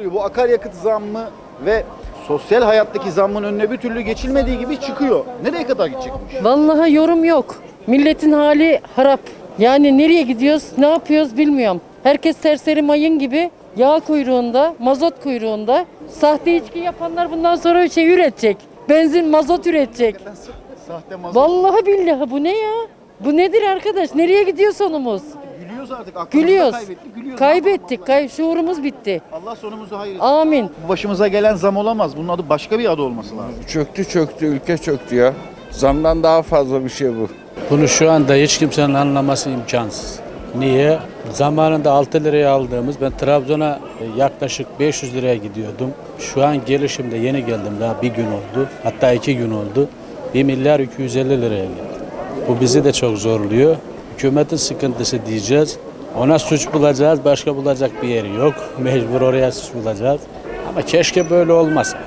oluyor? Bu akaryakıt zammı ve sosyal hayattaki zammın önüne bir türlü geçilmediği gibi çıkıyor. Nereye kadar gidecek bu iş? Vallahi yorum yok. Milletin hali harap. Yani nereye gidiyoruz, ne yapıyoruz bilmiyorum. Herkes serseri mayın gibi yağ kuyruğunda, mazot kuyruğunda. Sahte içki yapanlar bundan sonra şey üretecek. Benzin, mazot üretecek. Sahte mazot Vallahi billahi bu ne ya? Bu nedir arkadaş? Nereye gidiyor sonumuz? Gülüyoruz artık. Aklımızı Gülüyoruz. Kaybettik, gülüyoruz. Kaybettik. Kay şuurumuz bitti. Allah sonumuzu hayır etsin. Amin. Bu Başımıza gelen zam olamaz. Bunun adı başka bir adı olması lazım. Çöktü çöktü ülke çöktü ya. Zamdan daha fazla bir şey bu. Bunu şu anda hiç kimsenin anlaması imkansız. Niye? Zamanında 6 liraya aldığımız, ben Trabzon'a e, yaklaşık 500 liraya gidiyordum. Şu an gelişimde yeni geldim daha bir gün oldu. Hatta iki gün oldu. 1 milyar 250 liraya geldi. Bu bizi de çok zorluyor. Hükümetin sıkıntısı diyeceğiz. Ona suç bulacağız, başka bulacak bir yeri yok. Mecbur oraya suç bulacağız. Ama keşke böyle olmasa.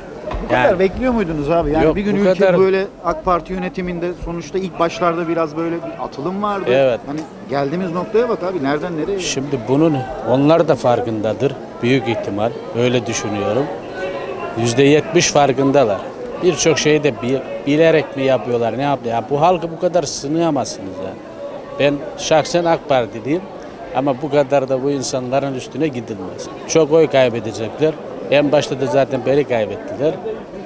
Bu kadar bekliyor muydunuz abi? Yani Yok, bir gün ülke kadar- böyle AK Parti yönetiminde sonuçta ilk başlarda biraz böyle bir atılım vardı. Evet. Hani geldiğimiz noktaya bak abi nereden nereye? Şimdi bunun onlar da farkındadır. Büyük ihtimal. Öyle düşünüyorum. Yüzde yetmiş farkındalar. Birçok şeyi de bi- bilerek mi yapıyorlar, ne yapıyor? Ya bu halkı bu kadar sınayamazsınız ya. Ben şahsen AK Partiliyim ama bu kadar da bu insanların üstüne gidilmez. Çok oy kaybedecekler. En başta da zaten beni kaybettiler.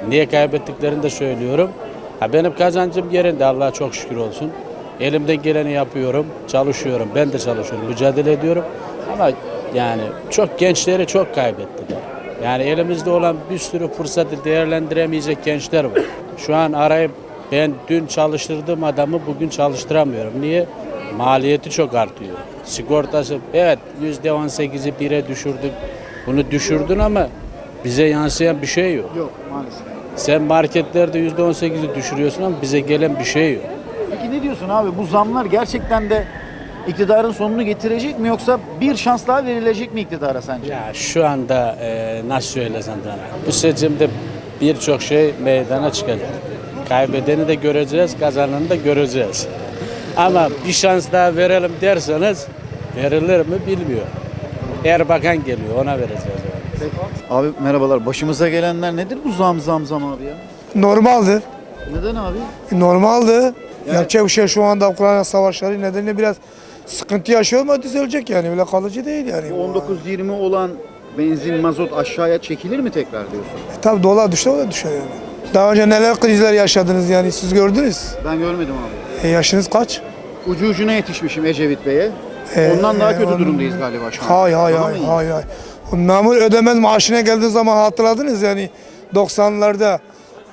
Niye kaybettiklerini de söylüyorum. Ha benim kazancım yerinde Allah'a çok şükür olsun. Elimden geleni yapıyorum, çalışıyorum. Ben de çalışıyorum, mücadele ediyorum. Ama yani çok gençleri çok kaybettiler. Yani elimizde olan bir sürü fırsatı değerlendiremeyecek gençler var. Şu an arayıp ben dün çalıştırdığım adamı bugün çalıştıramıyorum. Niye? Maliyeti çok artıyor. Sigortası evet yüzde on sekizi bire düşürdük. Bunu düşürdün ama bize yansıyan bir şey yok. Yok maalesef. Sen marketlerde yüzde on sekizi düşürüyorsun ama bize gelen bir şey yok. Peki ne diyorsun abi? Bu zamlar gerçekten de iktidarın sonunu getirecek mi yoksa bir şans daha verilecek mi iktidara sence? Ya şu anda e, nasıl söylesem sana. Bu seçimde birçok şey meydana çıkacak. Kaybedeni de göreceğiz, kazananı da göreceğiz. Ama bir şans daha verelim derseniz verilir mi bilmiyorum. Erbakan geliyor ona vereceğiz. yani. Abi merhabalar. Başımıza gelenler nedir bu zam zam zam abi ya? Normaldir. Neden abi? Normaldi. Gerçek bir şey şu anda Ukrayna savaşları nedeniyle biraz sıkıntı yaşıyor ama düzelecek yani. Öyle kalıcı değil yani. Bu 19-20 olan benzin, mazot aşağıya çekilir mi tekrar diyorsun? E, tabii dolar düşse o da düşer yani. Daha önce neler krizler yaşadınız yani siz gördünüz. Ben görmedim abi. E, yaşınız kaç? Ucu ucuna yetişmişim Ecevit Bey'e. Ee, Ondan daha kötü ondan- durumdayız galiba şu an. Hay hay hay hay hay. Memur ödemez maaşına geldiği zaman hatırladınız yani 90'larda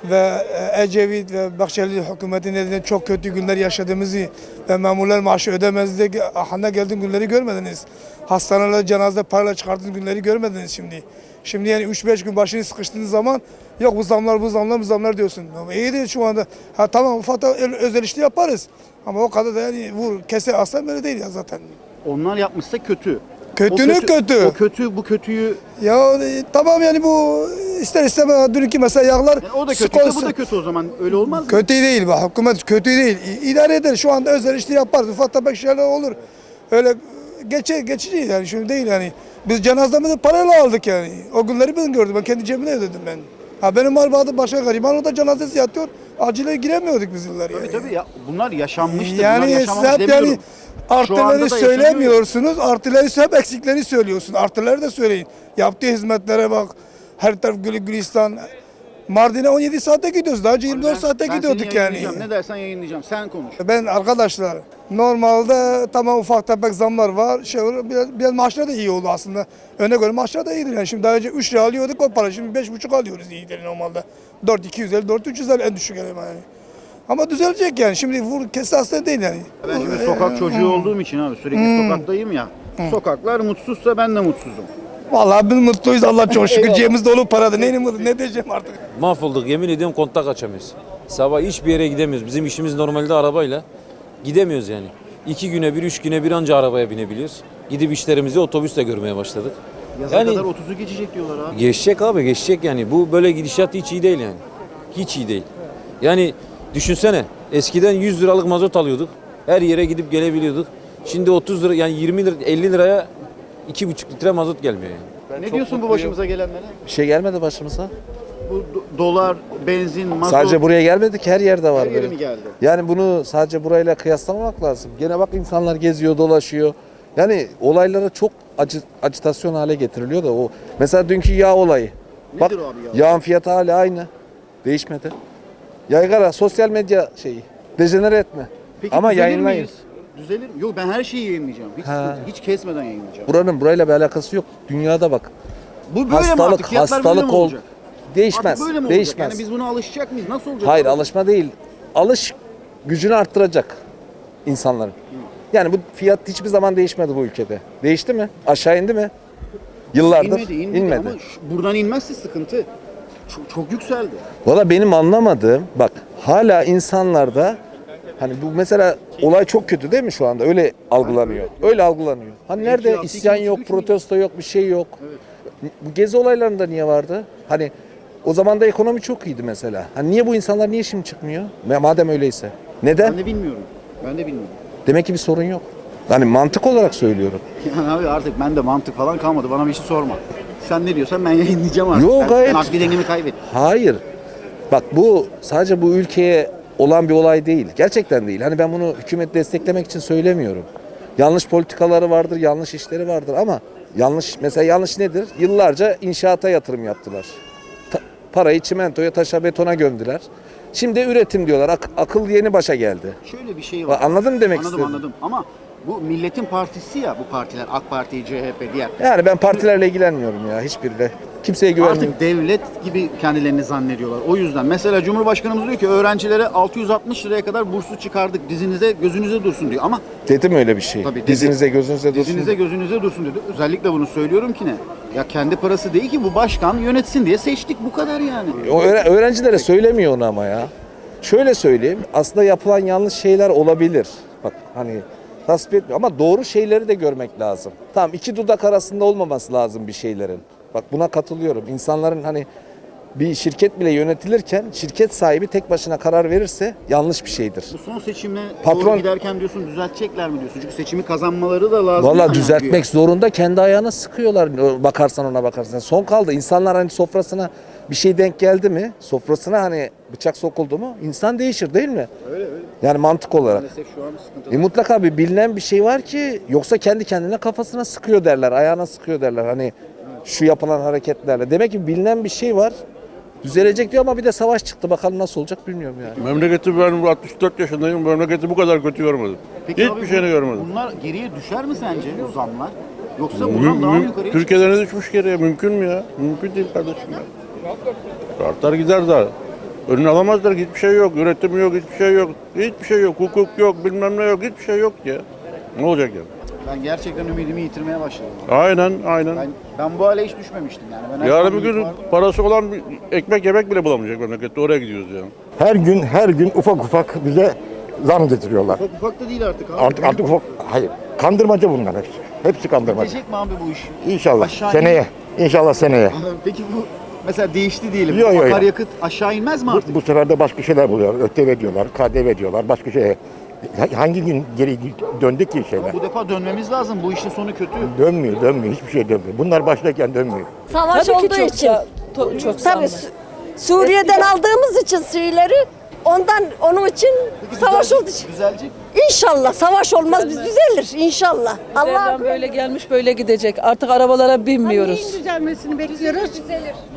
ve e, Ecevit ve Bahçeli hükümeti nedeniyle çok kötü günler yaşadığımızı ve memurlar maaşı ödemez diye haline geldiğin günleri görmediniz. Hastanelerde cenazede parayla çıkardığınız günleri görmediniz şimdi. Şimdi yani 3-5 gün başını sıkıştığınız zaman yok bu zamlar bu zamlar bu zamlar diyorsun. Ama iyi değil şu anda. Ha tamam ufak da özel işte yaparız. Ama o kadar da yani vur kese aslan böyle değil ya zaten. Onlar yapmışsa kötü. Kötünün O kötü. O kötü, bu kötüyü... Ya e, tamam yani bu ister istemez dünkü mesela yağlar Yani o da kötü, bu da kötü o zaman. Öyle olmaz mı? kötü değil bak hükümet kötü değil. İdare eder şu anda özel işte yaparız. Ufak tefek şeyler olur. Öyle geçe, geçici yani şimdi değil yani. Biz cenazemizi parayla aldık yani. O günleri ben gördüm. Ben kendi cebimle ödedim ben. Ha benim Marmara'da başka gariban o da cenazesi yatıyor. Acile giremiyorduk biz yıllar yani. Tabii tabii ya, bunlar yaşanmıştır. bunlar Yani siz yaşamamış hep yani artıları söylemiyorsunuz. Artıları hep eksikleri söylüyorsun. Artıları da söyleyin. Yaptığı hizmetlere bak. Her taraf gülü gülistan. Mardin'e 17 saatte gidiyoruz. Daha önce 24 Ben- saatte ben seni gidiyorduk yani. yayınlayacağım. Ne dersen yayınlayacağım. Sen konuş. Ben arkadaşlar normalde tamam ufak tefek zamlar var. Şey olur, biraz, biraz maaşlar da iyi oldu aslında. Öne göre maaşlar da iyidir yani. Şimdi daha önce 3 lira alıyorduk o para. Şimdi 5,5 alıyoruz iyidir normalde. 4 250 4 350 en düşük yani. Ama düzelecek yani. Şimdi vur kese aslında değil yani. Ben şimdi sokak çocuğu olduğum için abi sürekli Hmm. sokaktayım ya. Sokaklar mutsuzsa ben de mutsuzum. Vallahi biz mutluyuz Allah çok şükür. Cebimiz dolu paradı. Neyini mutlu ne diyeceğim artık. Mahvolduk yemin ediyorum kontak açamıyoruz. Sabah hiçbir yere gidemiyoruz. Bizim işimiz normalde arabayla. Gidemiyoruz yani. İki güne bir, üç güne bir anca arabaya binebiliyoruz. Gidip işlerimizi otobüsle görmeye başladık. Yaza Yani- kadar 30'u geçecek diyorlar abi. Geçecek abi geçecek yani. Bu böyle gidişat hiç iyi değil yani. Hiç iyi değil. Yani düşünsene eskiden 100 liralık mazot alıyorduk. Her yere gidip gelebiliyorduk. Şimdi 30 lira yani 20 lira 50 liraya 2,5 litre mazot gelmiyor yani. ne diyorsun bu başımıza gelenlere? Bir şey gelmedi başımıza. Bu do- dolar, benzin, mazot Sadece buraya gelmedi ki her yerde var her yere böyle. mi geldi? Yani bunu sadece burayla kıyaslamamak lazım. Gene bak insanlar geziyor, dolaşıyor. Yani olaylara çok acı, acitasyon hale getiriliyor da o. Mesela dünkü yağ olayı. Bak abi yağ? yağın fiyatı hala aynı. Değişmedi. Yaygara sosyal medya şeyi. Dejenere etme. Peki Ama düzelir yayınlayın. miyiz? Düzelir mi? Yok ben her şeyi yayınlayacağım. Hiç, hiç kesmeden yayınlayacağım. Buranın burayla bir alakası yok. Dünyada bak. Bu böyle mi hastalık artık? Fiyatlar böyle hastalık mi ol. olacak? Değişmez. Artık böyle mi Değişmez. olacak? Yani biz buna alışacak mıyız? Nasıl olacak? Hayır abi? alışma değil. Alış gücünü arttıracak insanların. Yani bu fiyat hiçbir zaman değişmedi bu ülkede. Değişti mi? Aşağı indi mi? Yıllardır İnmedi, inmedi, inmedi. ama buradan inmezse sıkıntı. Çok, çok yükseldi. Valla benim anlamadığım bak hala insanlarda hani bu mesela olay çok kötü değil mi şu anda? Öyle algılanıyor. Öyle algılanıyor. Hani nerede isyan yok, protesto yok, bir şey yok. Bu gezi olaylarında niye vardı? Hani o zaman da ekonomi çok iyiydi mesela. Hani niye bu insanlar niye şimdi çıkmıyor? Ma- Madem öyleyse. Neden? Ben de bilmiyorum. Ben de bilmiyorum. Demek ki bir sorun yok. Hani mantık olarak söylüyorum. Yani abi artık bende mantık falan kalmadı. Bana bir şey sorma. Sen ne diyorsan ben yayınlayacağım artık. Yok, ben, gayet- Ben akli dengemi kaybettim. Hayır. Bak bu sadece bu ülkeye olan bir olay değil. Gerçekten değil. Hani ben bunu hükümet desteklemek için söylemiyorum. Yanlış politikaları vardır, yanlış işleri vardır ama yanlış mesela yanlış nedir? Yıllarca inşaata yatırım yaptılar. Ta- parayı çimentoya, taşa, betona gömdüler. Şimdi üretim diyorlar. Ak- akıl yeni başa geldi. Şöyle bir şey var. Anladın mı demek anladım, istedim? Anladım ama bu milletin partisi ya bu partiler. AK Parti, CHP, diğer. Yani ben partilerle ilgilenmiyorum ya hiçbiriyle. Kimseye güvenmiyorum. Artık devlet gibi kendilerini zannediyorlar. O yüzden mesela Cumhurbaşkanımız diyor ki öğrencilere 660 liraya kadar burslu çıkardık. Dizinize gözünüze dursun diyor. Ama Dedim öyle bir şey. Tabii dedi. Dizinize gözünüze dursun. dizinize gözünüze dursun dedi. Özellikle bunu söylüyorum ki ne? Ya kendi parası değil ki bu başkan yönetsin diye seçtik bu kadar yani. O öğre- öğrencilere söylemiyor onu ama ya. Şöyle söyleyeyim. Aslında yapılan yanlış şeyler olabilir. Bak hani tasvip etmiyor ama doğru şeyleri de görmek lazım. Tamam iki dudak arasında olmaması lazım bir şeylerin. Bak buna katılıyorum. İnsanların hani bir şirket bile yönetilirken şirket sahibi tek başına karar verirse yanlış bir şeydir. Bu son seçimle Patron- doğru giderken diyorsun düzeltecekler mi diyorsun? Çünkü seçimi kazanmaları da lazım. Valla yani düzeltmek diyor. zorunda kendi ayağına sıkıyorlar bakarsan ona bakarsan. Son kaldı. İnsanlar hani sofrasına bir şey denk geldi mi? Sofrasına hani bıçak sokuldu mu? İnsan değişir değil mi? Öyle öyle. Yani mantık olarak. Maalesef şu an sıkıntılı. E mutlaka bir bilinen bir şey var ki yoksa kendi kendine kafasına sıkıyor derler, ayağına sıkıyor derler. Hani şu yapılan hareketlerle. Demek ki bilinen bir şey var. Düzelecek diyor ama bir de savaş çıktı. Bakalım nasıl olacak bilmiyorum yani. Memleketi ben 64 yaşındayım. Memleketi bu kadar kötü görmedim. Peki Hiçbir abi şeyini bu- görmedim. Bunlar geriye düşer mi sence bu zamlar? Yoksa buradan daha mı mü- yukarıya Türkiye'de ne düşmüş geriye? Mümkün mü ya? Mümkün değil kardeşim ya. Artar gider daha. Önünü alamazlar hiçbir şey yok. Üretim yok, hiçbir şey yok. Hiçbir şey yok. Hukuk yok, bilmem ne yok. Hiçbir şey yok ya. Ne olacak ya? Ben gerçekten ümidimi yitirmeye başladım. Aynen, aynen. Ben, ben bu hale hiç düşmemiştim yani. Ben her Yarın bir gün yukarıda- parası olan bir ekmek yemek bile bulamayacak memlekette. Oraya gidiyoruz yani. Her gün her gün ufak ufak bize zam getiriyorlar. Ufak ufak da değil artık abi. Artık artık ufak hayır. Kandırmaca bunlar hepsi. Hepsi kandırmaca. Bitecek mi abi bu iş? İnşallah Aşağı seneye. İnşallah seneye. Peki bu mesela değişti diyelim. Yo, yo, yo. Akaryakıt aşağı inmez mi Bu, artık? bu sefer de başka şeyler buluyorlar. ÖTV diyorlar, KDV diyorlar, başka şey. Hangi gün geri döndük ki şeyler? Bu defa dönmemiz lazım. Bu işin sonu kötü. Dönmüyor, dönmüyor. Hiçbir şey dönmüyor. Bunlar başlarken dönmüyor. Savaş Tabii olduğu çok için. to- çok Tabii. Su- Suriye'den aldığımız için şeyleri ondan onun için savaş Düzelecek- olduğu için. Düzelecek. İnşallah savaş olmaz biz düzelir inşallah. Allah böyle gelmiş böyle gidecek. Artık arabalara binmiyoruz. düzelmesini bekliyoruz?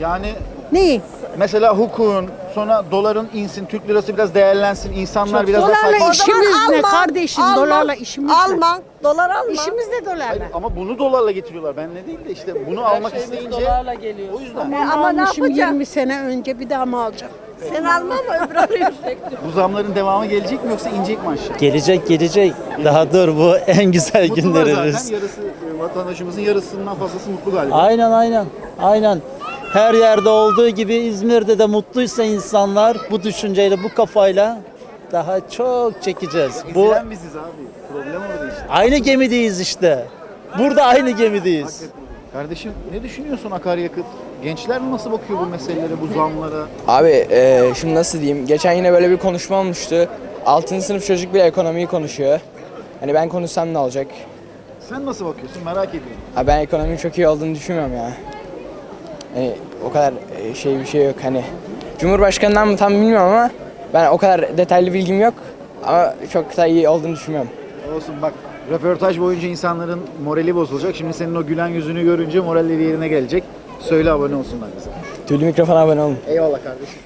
Yani Neyi? Mesela hukukun sonra doların insin, Türk lirası biraz değerlensin, insanlar biraz daha Dolarla sakin- işimiz ne kardeşim? Alman, dolarla işimiz ne? Alman, dolar alma. İşimiz ne dolarla? Hayır, ama bunu dolarla getiriyorlar. Ben ne değil de işte bunu almak isteyince dolarla geliyor. o yüzden E, ama ne Almışım yapacağım? 20 sene önce bir daha mı alacağım? Sen alma mı öbür alıyor. bu zamların devamı gelecek mi yoksa inecek mi aşağı? Gelecek gelecek. Daha dur bu en güzel Mutlular günlerimiz. zaten yarısı e, vatandaşımızın yarısından fazlası mutlu galiba. Aynen aynen. Aynen. Her yerde olduğu gibi İzmir'de de mutluysa insanlar bu düşünceyle, bu kafayla daha çok çekeceğiz. Bu Ezilen biziz abi. Problem orada işte. aynı gemideyiz işte. Burada aynı gemideyiz. Kardeşim ne düşünüyorsun akaryakıt? Gençler nasıl bakıyor bu meselelere, bu zamlara? Abi eee, şimdi nasıl diyeyim? Geçen yine böyle bir konuşma olmuştu. 6. sınıf çocuk bile ekonomiyi konuşuyor. Hani ben konuşsam ne olacak? Sen nasıl bakıyorsun merak ediyorum. Ha, ben ekonominin çok iyi olduğunu düşünmüyorum ya. Hani o kadar e, şey bir şey yok hani. Cumhurbaşkanından mı tam bilmiyorum ama ben o kadar detaylı bilgim yok. Ama çok da iyi olduğunu düşünmüyorum. Olsun bak röportaj boyunca insanların morali bozulacak. Şimdi senin o gülen yüzünü görünce moralleri yerine gelecek. Söyle abone olsunlar bize. Tüylü mikrofona abone olun. Eyvallah kardeşim.